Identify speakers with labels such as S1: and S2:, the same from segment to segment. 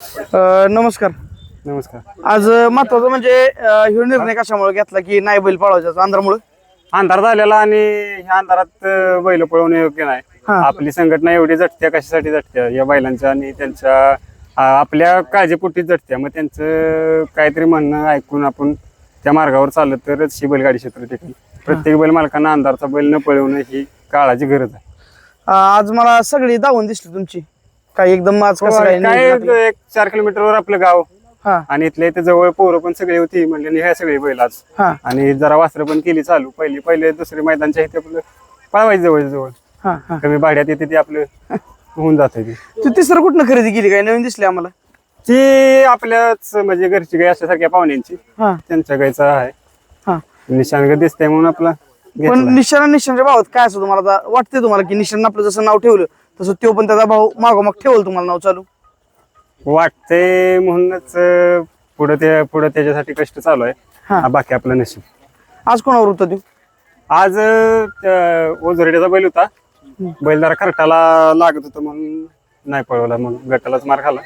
S1: अ, नमस्कार.
S2: नमस्कार.
S1: आज अ, महत्वाचं म्हणजे अ, ह्यो निर्णय कशामुळे घेतला की नाही बैल पळवायचा? अंधारमुळे?
S2: अंधार झालेला आणि ह्या अंधारात अं, बैल पळवणे योग्य नाही.
S1: हा.
S2: आपली संघटना एवढी झटत्या कशासाठी झटत्या या बैलांच्या आणि त्यांच्या आ, आपल्या काळजीपोटीच झटत्या मग त्यांचं काहीतरी म्हणणं ऐकून आपण त्या मार्गावर चाललं तरच ही बैलगाडी क्षेत्र टिकेल. प्रत्येक बैल मालकांना अंधारचा बैल न पळवणं ही काळाची गरज आहे.
S1: आज मला सगळी दावून दिसली तुमची. काय एकदम आज कसं काय?
S2: एक चार किलोमीटरवर आपलं गाव.
S1: हा.
S2: आणि इथल्या इथे जवळ पोरं पण सगळी होती म्हणजे ह्या सगळी बैल आज.
S1: हा.
S2: आणि जरा वासरं पण केली चालू. पहिली पहिले दुसरी मैदानच्या इथे आपलं पळवायचं जवळ जवळ
S1: हा हा.
S2: कमी भाड्यात येते ते आपलं होऊन जाते ती.
S1: तिसरं कुठनं खरेदी केली काय? नवीन दिसली आम्हाला.
S2: ती आपल्याच म्हणजे घरची गाय असल्यासारख्या पाहुण्यांची.
S1: हा.
S2: त्यांच्या गायचा आहे.
S1: हा.
S2: निशान दिसतंय म्हणून आपला
S1: पण
S2: घेतला.
S1: निशाणा निशाणच्या भावात काय असं तुम्हाला? आता वाटतंय तुम्हाला की निशाण आपलं जसं नाव ठेवलं तसं तो पण त्याचा भाऊ मागोमाग ठेवलं तुम्हाला नाव चालू.
S2: वाटतंय म्हणूनच अं, पुढं ते पुढं त्याच्यासाठी कष्ट चालू आहे.
S1: हा.
S2: बाकी आपलं नशीब.
S1: आज कोणावर होता तू?
S2: आज अं, ओझरड्याचा बैल होता. बैल जरा खरटाला लागत होता म्हणून नाही पळवला मग गटालाच मार खाला.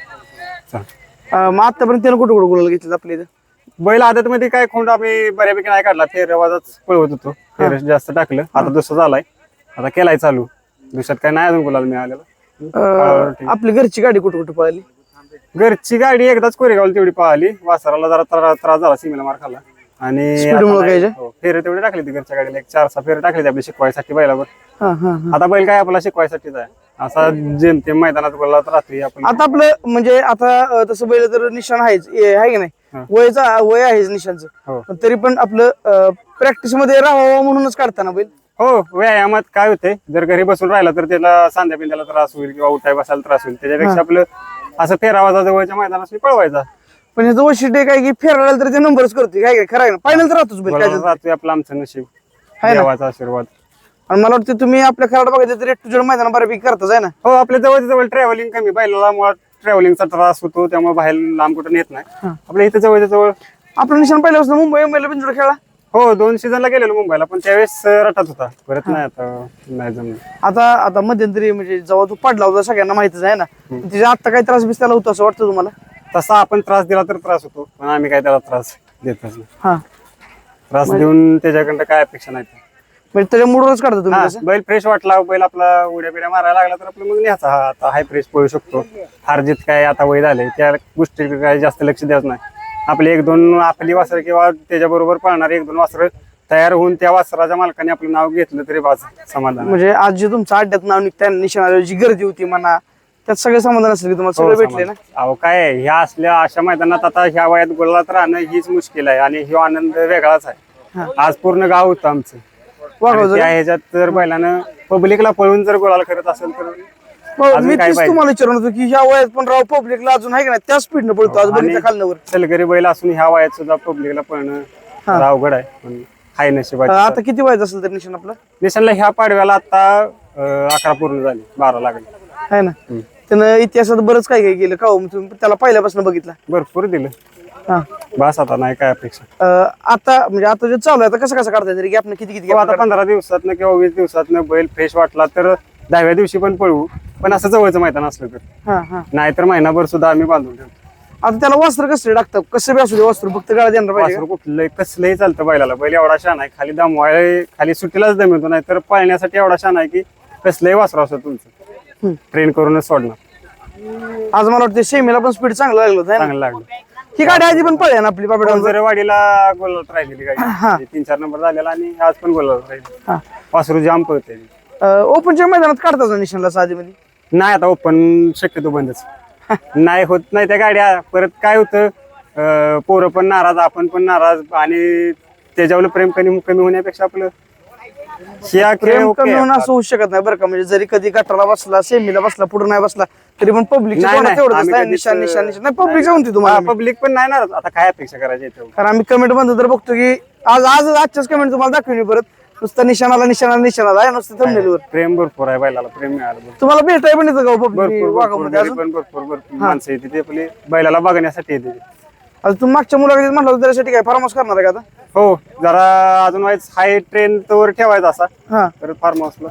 S1: मग आतापर्यंत त्यानं कुठं कुठं गुलाल घेतलं आपल्या इथं?
S2: बैल आदत मध्ये काय खोंड आम्ही बऱ्यापैकी नाही काढला. फेर आवाजच पळवत होतो. फेर जास्त टाकलं. आता दुसरं झालाय. आता केलाय चालू. दुसऱ्यात काय नाही अजून गुलाल मिळालेला.
S1: अ, आपली घरची गाडी कुठं कुठं पळाली?
S2: घरची गाडी एकदाच कोरेगावला तेवढी पळाली. वासराला जरा त्रा- त्रास झाला सीमेला मार खाल्ला. आणि
S1: Speed
S2: आता
S1: मुळे
S2: नाही-
S1: काय
S2: फेरे तेवढे टाकले ती घरच्या गाडीला. एक चार सहा फेरे टाकले आपल्या शिकवायसाठी बैलावर.
S1: हा हा हा.
S2: आता बैल काय आपला शिकवायसाठीच आहे. असा जेमतेम मैदानात बोलला राहतोय आपण
S1: आता आपलं म्हणजे आता अ, तसं बैल तर निशाण आहेच. आहे की नाही?
S2: हा.
S1: वयचा वय आहेच निशांचं
S2: हो.
S1: पण तरी पण आपलं प्रॅक्टिसमध्ये राहावं म्हणूनच काढताना बैल.
S2: हो व्यायामात काय होते जर घरी बसून राहिला तर त्याला सांध्या पिंद्याला त्रास होईल किंवा उठाय बसायला त्रास होईल. त्याच्यापेक्षा आपलं असं फेरावाजा जवळच्या मैदानात पळवायचा.
S1: पण ह्याचं वैशिष्ट्य काय की फेरायला तर ते नंबरच करतोय. काय काय खरं फायनल तर राहतोच बैल काय
S2: बोलायला राहतोय आपलं आमचं नशीब.
S1: ना?
S2: देवाचा आशीर्वाद.
S1: आणि मला वाटतं तुम्ही आपल्या खराड बघायचं तर तुझ्या मैदान बऱ्यापैकी करताच आहे ना?
S2: हो आपल्या जवळ जवळ ट्रॅव्हलिंग कमी. बैलाला मुळात ट्रॅव्हलिंगचा त्रास होतो त्यामुळे बाहेर लांब कुठं नेत नाही. आपल्या इथं जवळ जवळ
S1: आपलं निशाण पहिल्यापासून मुंबई मुंबईला बिंजोड खेळा.
S2: हो दोन सीझनला गेलेलो मुंबईला पण त्यावेळेस रटात होता. परत नाही आता नाही जमलं.
S1: आता आता मध्यंतरी म्हणजे जेव्हा तू पडला होता सगळ्यांना माहितीच आहे ना तिच्या आता काही त्रास बिस त्याला होतो असं वाटतं तुम्हाला?
S2: तसा आपण त्रास दिला तर त्रास होतो पण आम्ही काय त्याला त्रास देतच नाही.
S1: हा.
S2: त्रास देऊन त्याच्याकडं काय अपेक्षा नाही.
S1: म्हणजे त्याच्या मूडवरच काढता तुम्ही
S2: हा,
S1: तसं
S2: बैल फ्रेश वाटला बैल आपला उड्या बिड्या मारायला लागला तर आपलं मग न्यायचा. हा आता हाय फ्रेश पळू शकतो. हार जीत काय आता वय झाले त्या गोष्टी काय जास्त लक्ष द्यायचं नाही. आपले एक दोन आपली वासरं किंवा त्याच्याबरोबर पळणार एक दोन वासरं तयार होऊन त्या वासराच्या मालकाने आपलं नाव घेतलं तरी बाज समाधान
S1: म्हणजे आज जे तुमचं अड्ड्यात नाव निघत्या निशाणाला जी गर्दी होती म्हणा त्यात सगळे समाधान असेल की तुम्हाला
S2: हो,
S1: सगळं भेटले ना?
S2: अहो काय ह्या असल्या अशा मैदानात आता ह्या वयात गोलात राहणं हीच मुश्किल आहे आणि ह्यो आनंद वेगळाच आहे. आज पूर्ण गाव होतं आमचं. ह्याच्यात जर बैलानं पब्लिकला पळून जर गोळाला करत असेल तर
S1: हो,
S2: अजून
S1: मी
S2: काय
S1: तेच
S2: पाहिजे?
S1: तुम्हाला विचारणार होतो की ह्या वयात पण राव पब्लिकला अजून आहे का नाही? त्या स्पीडनं पळतो आज
S2: आणि-
S1: बघितलं खालनावर.
S2: सलगरी बैल असून ह्या वयात सुद्धा पब्लिकला पळणं जरा अवघड आहे पण हाय नशिबाची
S1: आता किती वयाचं असेल तर निशाण आपलं?
S2: निशानला ह्या पाडव्याला आता अं, अकरा पूर्ण झाली बारा लागली.
S1: आहे ना. त्यानं इतिहासात बरंच काय काय केलं. का हो? तुम्ही त्याला पहिल्यापासून बघितलं.
S2: भरपूर दिलं.
S1: हा.
S2: बस आता नाही काय अपेक्षा.
S1: अं, आता म्हणजे आता जे चालू आहे आता कसं कसं काढताय तरी? गॅपनं किती किती
S2: हो, आता पंधरा दिवसात किंवा वीस दिवसात बैल फ्रेश वाटला तर दहाव्या दिवशी पण पळवू पण असं जवळचं मैदान असलं तर.
S1: हा हा.
S2: नाहीतर महिनाभर सुद्धा आम्ही बांधून ठेवतो.
S1: आता त्याला वस्त्र कसं टाकतात कसं बी असू दे वस्त्र फक्त गाळा देणार पाहिजे
S2: वासरू कुठलंही कसलंही चालतं बैलाला. बैल एवढा शान आहे खाली दमवाय खाली सुट्टीलाच दम येतो नाही तर पळण्यासाठी एवढा शान आहे की कसलंही वासरू असतं तुमचं.
S1: हम्म.
S2: ट्रेन करूनच सोडणार.
S1: आज मला वाटतं सेमीला पण स्पीड चांगलं लागलं होतं है ना?
S2: चांगलं लागलं.
S1: ही गाडी आधी पण पळल्या ना आपली बाबा
S2: वाडीला गोलात राहिलेली गाडी. तीन चार नंबर झालेला आणि आज पण गोलात राहिली.
S1: हा.
S2: वासरू जाम पळते
S1: ओपनच्या मैदानात काढतात निशाणला आधी मध्ये
S2: नाही आता ओपन शक्यतो बंदच. नाही होत नाही त्या गाड्या. परत काय होतं अं, पोरं पण नाराज आपण पण नाराज आणि त्याच्यावर प्रेम कमी कमी होण्यापेक्षा आपलं शिया खेळ
S1: प्रेम
S2: ओके
S1: कमी
S2: आपला.
S1: असं होऊ शकत नाही बरं का. म्हणजे जरी कधी गटाला बसला सेमीला बसला पुढे नाही बसला तरी पण पब्लिक
S2: नाही, नाही, आम्ही कधीच,
S1: निशाण नाही पब्लिक म्हणते तुम्हाला.
S2: पब्लिक पण नाही ना. आता काय अपेक्षा करायची
S1: कारण आम्ही कमेंटमध्ये तर बघतो की आज आज आजच्याच कमेंट तुम्हाला दाखवली परत. नुसतं निशाणाला निशाणाला निशाणाला आहे नुसतं थंबनेलवर
S2: प्रेम भरपूर आहे बैलाला प्रेम मिळालं भरपूर.
S1: तुम्हाला भेटाय पण येतं का
S2: भरपूर भरपूर
S1: वाघामध्ये
S2: घरी
S1: अजून?
S2: पण भरपूर भरपूर माणसं येते ते आपली बैलाला बघण्यासाठी येते
S1: आता तुम्ही मागच्या मुलाखतीत म्हटलं होतं त्याच्यासाठी काय फार्महाऊस करणार आहे का आता?
S2: हो जरा अजून व्हायच हाय ट्रेन तर ठेवायचा असा.
S1: हा.
S2: तर फार्म हाऊसला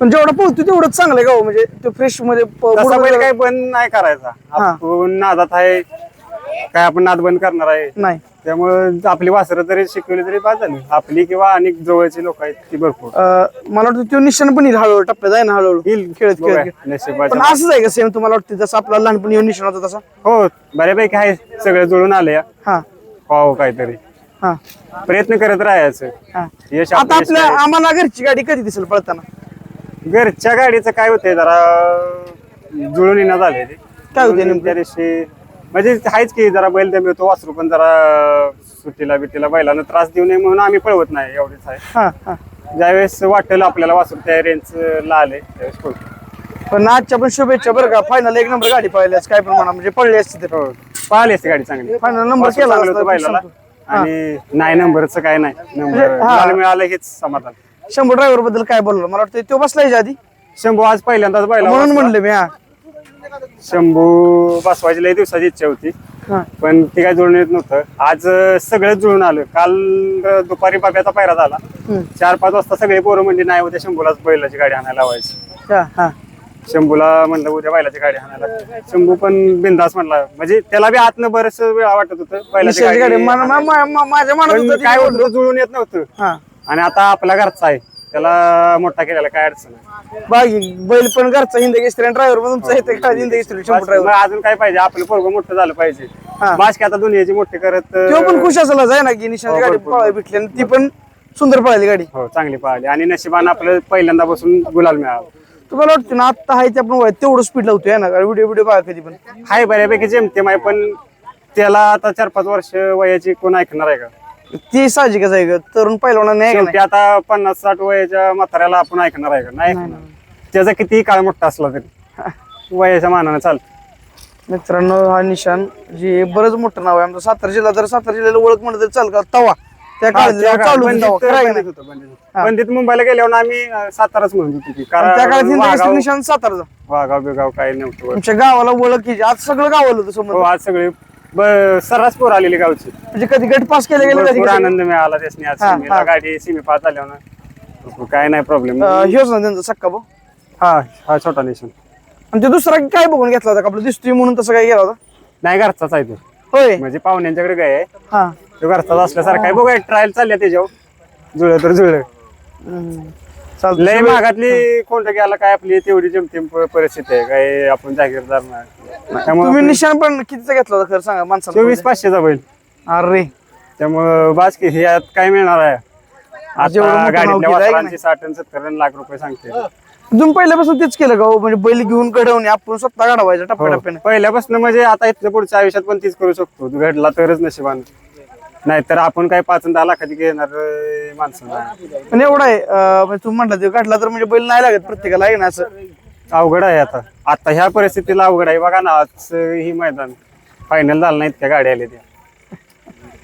S1: पण जेवढा पोहतो तेवढंच चांगलं आहे का हो? म्हणजे ते फ्रेशमध्ये प-
S2: तसा काही बंद नाही करायचा.
S1: हा.
S2: आपण नादात आहे काय आपण नाद बंद करणार आहे.
S1: नाही.
S2: त्यामुळे आपली वासरं जरी शिकवली तरी बाद झाली. आपली किंवा अनेक जवळची लोक आहेत ती भरपूर.
S1: अं, मला वाटतं तो निशाण पण येईल हळूहळू टप्प्यात आहे ना हळूहळू.
S2: येईल
S1: खेळत खेळत पण
S2: नशिबाच्या
S1: असंच आहे का सेम तुम्हाला वाटतं जसं आपला लहानपणी येऊन निशाण होता तसा?
S2: हो बऱ्यापैकी आहे. सगळं जुळून आलं. या
S1: हा.
S2: पाहू काहीतरी.
S1: हा.
S2: प्रयत्न करत राहायचं.
S1: हा.
S2: यश
S1: आता
S2: आपलं यश
S1: आपल्या आम्हाला घरची गाडी कधी दिसेल पळताना.
S2: घरच्या गाडीचं काय होतंय जरा जुळून येणं झालंय ते.
S1: काय होतंय
S2: जुळून त्या दिवशी म्हणजे आहेच की जरा बैल दम येतो वासरू पण जरा सुट्टीला बिट्टीला बैलांना त्रास देऊ नये म्हणून आम्ही पळवत नाही एवढीच आहे.
S1: हा हा.
S2: ज्यावेळेस वाटेल आपल्याला वासरू त्या रेंजला आले त्यावेळेस पळतो
S1: पण आजच्या पण शुभेच्छा बरं का. फायनल एक नंबर गाडी पाहिल्यास काय पण म्हणा म्हणजे पडली असते तर
S2: हो पाहिली असते गाडी चांगली.
S1: फायनल नंबर
S2: वासरू
S1: केला
S2: चांगलं
S1: असता
S2: होतं बैलाला. आणि नाही नंबरचं काय नाही. नंबर
S1: म्हणजे, हा.
S2: मला मिळालं हेच समाधान.
S1: शंभर ड्रायव्हरबद्दल काय बोललो मला वाटतं तो बसला याच्या आधी
S2: शंभू आज पहिल्यांदाच बैला
S1: म्हणून. म्हणलं मी हा.
S2: शंभू बसवायची लई दिवसाची इच्छा होती.
S1: हा.
S2: पण ते काय जुळून येत नव्हतं. आज अं, सगळं जुळून आलं. काल अं, दुपारी बाब्याचा पायरा झाला
S1: हम्म.
S2: चार पाच वाजता सगळे पोरं म्हणजे नाही उद्या शंभूलाच बैलाची गाडी आणायला लावायची.
S1: हा हा.
S2: शंभूला म्हणलं उद्या बैलाची गाडी आणायला. शंभू पण बिंदास म्हणला. म्हणजे त्याला बी आतनं बरंच वेळा वाटत होतं बैलाची
S1: गाडी
S2: गाडी.
S1: मा- मा- मा- मा- माझ्या मनात
S2: पण
S1: होतं
S2: काय होतं जुळून येत नव्हतं.
S1: हा.
S2: आणि आता आपला घरचा आहे. त्याला मोठा केलेला काय अडचण नाही.
S1: बागी बैल पण घरचा हिंद गेस्त्री ड्रायव्हर पण तुमचा हिंद
S2: मग
S1: ड्रायव्हर
S2: अजून काय पाहिजे? आपलं पोरग मोठं झालं पाहिजे.
S1: हा.
S2: की आता दुनियाची मोठी करत
S1: तो पण खुश असेल आहे ना की निशाची
S2: हो,
S1: गाडी
S2: भरपूर.
S1: पळायला भेटली आणि ती पण सुंदर पळाली गाडी.
S2: हो चांगली पाहिली आणि नशिबानं आपलं पहिल्यांदा बसून गुलाल मिळाला
S1: तुम्हाला वाटतं ना आता आहे ते आपण वय तेवढं स्पीड लावतोय ना? व्हिडिओ व्हिडिओ बघा कधी पण.
S2: हाय बऱ्यापैकी जेमतेम आहे पण त्याला आता चार पाच वर्ष वयाची कोण ऐकणार आहे का?
S1: ती साहजिकच आहे ग. तरुण पहिलवाना नाही का
S2: शेवटी आता पन्नास साठ वयाच्या म्हाताऱ्याला आपण ऐकणार आहे का? नाही ऐकणार. त्याचा कितीही काळ मोठा असला तरी. वयाच्या मानानं चालत.
S1: मित्रांनो हा निशान जे बरंच मोठं नाव आहे. आमचं सातारा जिल्हा तर सातारा जिल्ह्याला ओळख म्हणलं तरी चाल का तवा. त्या काळात जेव्हा चालू होती तेव्हा, खरं आहे का नाही?
S2: पंडित मुंबईला गेल्यावर आम्ही अं, साताराच म्हणत होतो की
S1: आणि त्या काळात हिंद केसरी
S2: वाघाव
S1: निशान साताराचा.
S2: बिगाव काय नव्हतं.
S1: तुमच्या गावाला ओळख की आज सगळं गाव आलं होतं समोर
S2: हो आज सगळे ब- सर्रास पोर आलेली गावची.
S1: म्हणजे कधी गट पास केले गेले कधी
S2: भरपूर आनंद मिळाला त्यासनी आज.
S1: हा,
S2: सीमेला
S1: हा.
S2: गाडी सीमे पास काय नाही प्रॉब्लेम
S1: ह्योच ना त्यांचा सक्का भाऊ?
S2: हा हा छोटा नेशन
S1: आणि ते दुसरा काय बघून घेतला होता? का आपलं दिसतोय म्हणून तसं काय गेला होता?
S2: नाही घरचाच आहे तो.
S1: होय.
S2: म्हणजे पाहुण्यांच्याकडे काय आहे.
S1: हा.
S2: तो घरचाच असल्यासारखा आहे. बघा ट्रायल चालल्या त्याच्यावर. जुळलं तर जुळलं.
S1: हम्म. चालतंय.
S2: लय मागातली कोणतं गेला काय आपली तेवढी जमतेम प- परिस्थिती आहे. काय आपण जागीरदार नाही.
S1: तुम्ही
S2: त्यामुळे
S1: निशाण पण कितीचा घेतला होता खरं सांगा माणसाला
S2: चोवीस पाचशेचा बैल.
S1: अरे.
S2: त्यामुळं बास की हे यात काय मिळणार आहे?
S1: जेवढं
S2: आता
S1: मोठं नाव
S2: गाडीतल्या
S1: केलं आहे का
S2: वासरांची साठ आणि सत्तर आणि लाख रुपये सांगते.
S1: तुम्ही पहिल्यापासून तेच केलं का हो? म्हणजे बैल घेऊन घडवणे आपण स्वतः घडवायचं
S2: हो.
S1: टप्प्याटप्प्याने.
S2: पहिल्यापासून म्हणजे आता इथलं पुढच्या आयुष्यात पण तीच करू शकतो. घडला तरच नशिबान. नाहीतर आपण काय पाच आणि दहा लाखाची घेणार अं, माणसं नाही.
S1: पण एवढं आहे अं, म्हणजे तुम्ही म्हटलं ते घडला तर म्हणजे बैल नाही लागत प्रत्येकाला आहे ना असं?
S2: अवघड आहे आता. आता ह्या परिस्थितीला अवघड आहे. बघा ना आज ही मैदान फायनल झालं नाही इतक्या गाड्या आल्या त्या.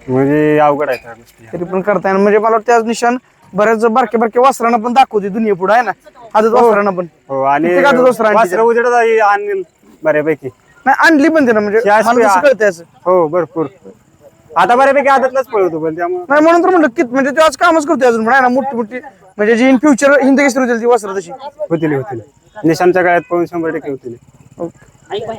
S2: म्हणजे अवघड आहे त्या गोष्टी.
S1: तरी पण करता येणार म्हणजे मला वाटतं आज निशान बऱ्याच बारके बारके वासरांना पण दाखवते दुनिया पुढे आहे ना? आजच वासरांना पण.
S2: हो आणि
S1: किती गाजर दुसरं आणली
S2: वासरं उजेडात आहे आणील बऱ्यापैकी.
S1: नाही आणली पण ते ना म्हणजे मला तसं
S2: आ-
S1: कळतंय असं.
S2: हो भरपूर. आता बऱ्यापैकी आदतलाच पळवतो पण त्यामुळे
S1: नाही म्हणून तर म्हणलं की म्हणजे ते आज कामच करतोय अजून पण आहे ना मोठी मोठी म्हणजे जी इन फ्युचर हिंद केसरी होतील ती वासर तशी.
S2: होतील होतील. निशांच्या काळात पळून शंभर टक्के होतील.
S1: ओके